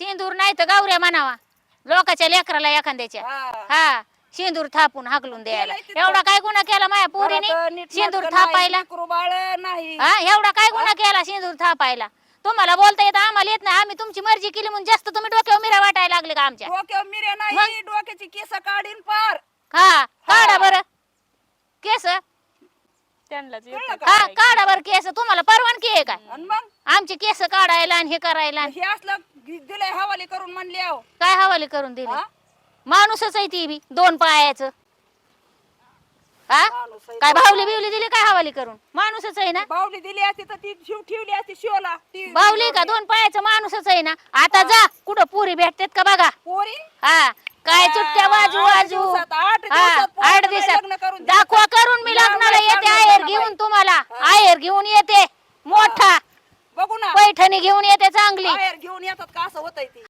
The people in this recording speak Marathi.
सिंदूर नाही तर गावऱ्या म्हणावा. लोकाच्या लेकराला एखाद्याच्या. हा. हा सिंदूर थापून हाकलून द्यायला. केलंय तिथं. एवढा काय गुन्हा केला माझ्या घरात पोरीने? नीट सिंदूर नाटकं नाही, थापायला. लेकरू बाळ नाही. हा एवढा काय गुन्हा केला सिंदूर थापायला? तुम्हाला बोलता येत आम्हाला येत नाही. आम्ही तुमची मर्जी केली म्हणून जास्त तुम्ही डोक्यावर मिरा वाटायला लागले का आमच्या? डोक्यावर मिऱ्या नाही डोक्याची केस काढीन पार. हा काढा बरं. केस? त्यांनाच कळलं येतं का? हा काढा बरं केस. तुम्हाला परवानगी आहे आणि मग? आमचे केस काढायला आणि हे करायला आणि हे असलं दिलंय हवाली करून म्हणले अहो. काय हवाले करून दिले? हा? माणूसच आहे ती बी दोन पायाचं. हा? माणूस आहे. काय भावली बिवली दिली काय हवाली करून? माणूसच आहे ना? बावली दिली असती तर ती शिव ठेवली असती शिवला. ती बावली का? दोन पायाचं माणूसच आहे ना? आता जा कुठं पुरी भेटतेत का बघा? पोरी? हा. काय चुटक्या वाजू आठ वाजू. दिवसात, आठ हा दिवसात पोराला आठ लग्न दिवसात. करून दाखवा. करून मी लग्नाला येते चांगलं आहेर. घेऊन तुम्हाला. आहेर घेऊन येते. मोठा. बघू ना. पैठणी घेऊन येते चांगली. बाहेर घेऊन येतात का असं होतंय